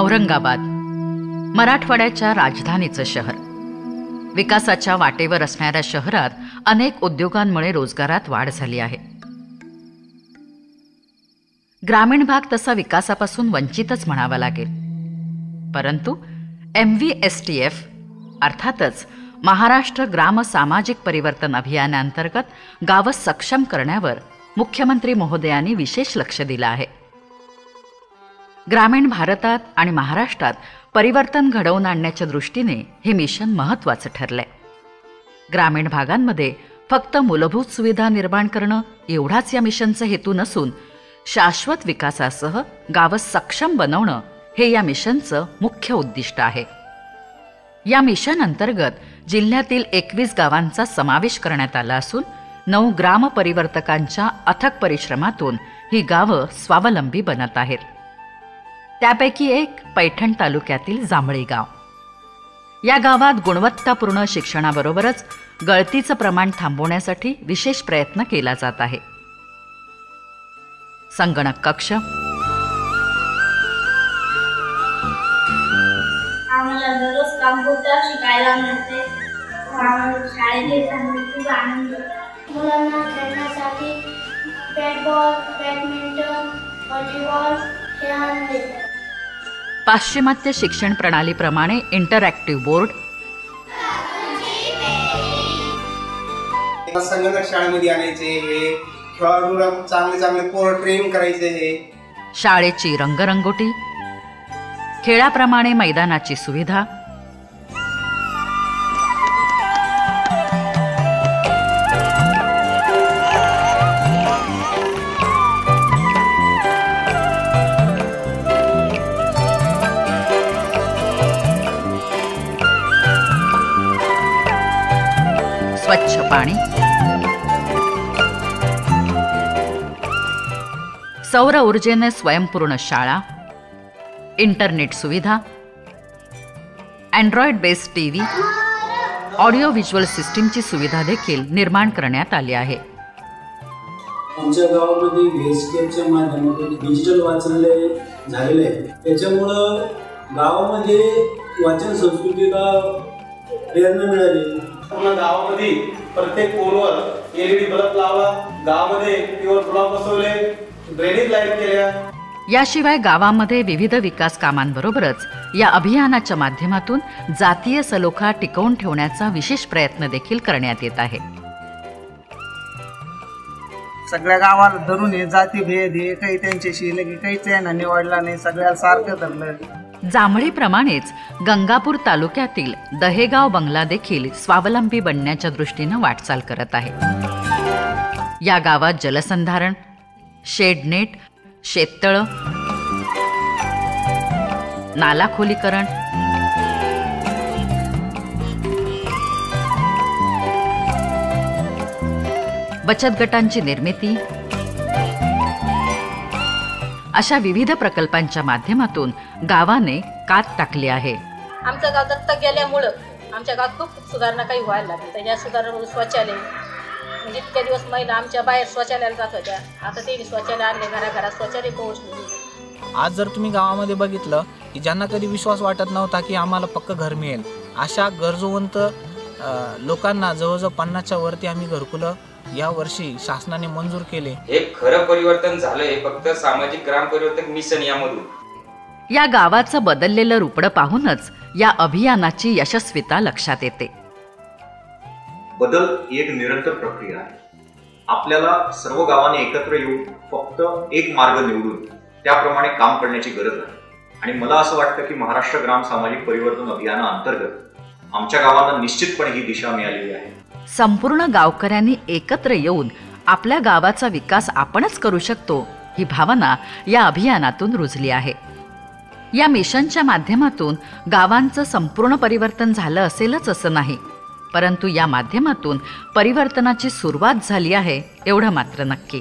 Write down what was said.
औरंगाबाद मराठवाड्याच्या राजधानीचं शहर. विकासाच्या वाटेवर असणाऱ्या शहरात अनेक उद्योगांमुळे रोजगारात वाढ झाली आहे. ग्रामीण भाग तसा विकासापासून वंचितच म्हणावा लागेल. परंतु M V S T F अर्थातच महाराष्ट्र ग्राम सामाजिक परिवर्तन अभियानांतर्गत गावं सक्षम करण्यावर मुख्यमंत्री महोदयांनी विशेष लक्ष दिलं आहे. ग्रामीण भारतात आणि महाराष्ट्रात परिवर्तन घडवून आणण्याच्या दृष्टीने हे मिशन महत्त्वाचं ठरलंय. ग्रामीण भागांमध्ये फक्त मूलभूत सुविधा निर्माण करणं एवढाच या मिशनचा हेतू नसून शाश्वत विकासासह गावं सक्षम बनवणं हे या मिशनचं मुख्य उद्दिष्ट आहे. या मिशन अंतर्गत जिल्ह्यातील एकवीस गावांचा समावेश करण्यात आला असून नऊ ग्राम परिवर्तकांच्या अथक परिश्रमातून ही गावं स्वावलंबी बनत आहेत. त्यापैकी एक पैठण तालुक्यातील जांभळी गाव. या गावात गुणवत्तापूर्ण शिक्षणाबरोबरच गळतीचं प्रमाण थांबवण्यासाठी विशेष प्रयत्न केला जात आहे. संगणक कक्ष. आम्हाला दररोज कॉम्प्युटर शिकायला मिळते. शाळेत खूप आनंद मुलांना खेळण्यासाठी बॅट बॉल बॅडमिंटन व्हॉलीबॉल पाश्चिमात्य शिक्षण प्रणालीप्रमाणे इंटरॅक्टिव्ह बोर्ड. संगणक शाळेमध्ये आणायचे हे खेळाडूला चांगले चांगले पोर ट्रेन करायचे हे. शाळेची रंगरंगोटी. खेळाप्रमाणे मैदानाची सुविधा. स्वच्छ पाणी. सौर ऊर्जेने स्वयंपूर्ण शाळा इंटरनेट सुविधा android based T V audio visual सिस्टीमची सुविधा देखील निर्माण करण्यात आली आहे. आमच्या गावामध्ये व्हीएसकेच्या माध्यमातून डिजिटल वाचनालय झालेलं आहे. त्याच्यामुळं गावामध्ये वाचन संस्कृतीला प्रेरणा मिळाली. पूर्ण गावामध्ये प्रत्येक पोलवर एलईडी बल्ब लावला. गावामध्ये प्युअर ब्लॉक बसवले. ड्रेनेज लाइट केल्या. याशिवाय गावामध्ये विविध विकास कामांबरोबरच या अभियानाच्या माध्यमातून जातीय सलोखा टिकवून ठेवण्याचा विशेष प्रयत्न देखील करण्यात येत आहे. सगळ्या गावाला धरून हे जाती भेद हे काही त्यांच्याशी लगे काहीच आहे ना निवडला नाही सगळ्याला सारखं धरलं जांभळीप्रमाणेच गंगापूर तालुक्यातील दहेगाव बंगला देखील स्वावलंबी बनण्याच्या दृष्टीनं वाटचाल करत आहे. या गावात जलसंधारण शेडनेट शेततळं नाला खोलीकरण बचत गटांची निर्मिती अशा विविध प्रकल्पांच्या माध्यमातून गावाने कात टाकली आहे. आमचं गाव दत्तक गेल्यामुळं आमच्या गावात खूप सुधारणा काही व्हायला लागली. तर या सुधारणामुळे शौचालय म्हणजे इतक्या दिवस महिला आमच्या बाहेर शौचालयाला जात होत्या. आता त्यांनी शौचालय आणले घराघरात शौचालय पोहोचले. आज जर तुम्ही गावामध्ये बघितलं की ज्यांना कधी विश्वास वाटत नव्हता की आम्हाला पक्क घर मिळेल अशा गरजूवंत लोकांना जवळजवळ पन्नासच्या वरती आम्ही घरकुलं या वर्षी शासनाने मंजूर केले. हे खरं परिवर्तन झालंय फक्त सामाजिक ग्राम परिवर्तन मिशन यामधून. या गावाचं बदललेलं रुपडं पाहूनच या अभियानाची यशस्विता लक्षात येते. बदल ही एक निरंतर प्रक्रिया आहे. आपल्याला सर्व गावांनी एकत्र येऊन फक्त एक मार्ग निवडून त्याप्रमाणे काम करण्याची गरज आहे. आणि मला असं वाटतं की महाराष्ट्र ग्राम सामाजिक परिवर्तन अभियानाअंतर्गत आमच्या गावांना निश्चितपणे ही दिशा मिळालेली आहे. संपूर्ण गावकऱ्यांनी एकत्र येऊन आपल्या गावाचा विकास आपणच करू शकतो ही भावना या अभियानातून रुजली आहे. या मिशनच्या माध्यमातून गावांचं संपूर्ण परिवर्तन झालं असेलच असं नाही परंतु या माध्यमातून परिवर्तनाची सुरुवात झाली आहे एवढं मात्र नक्की.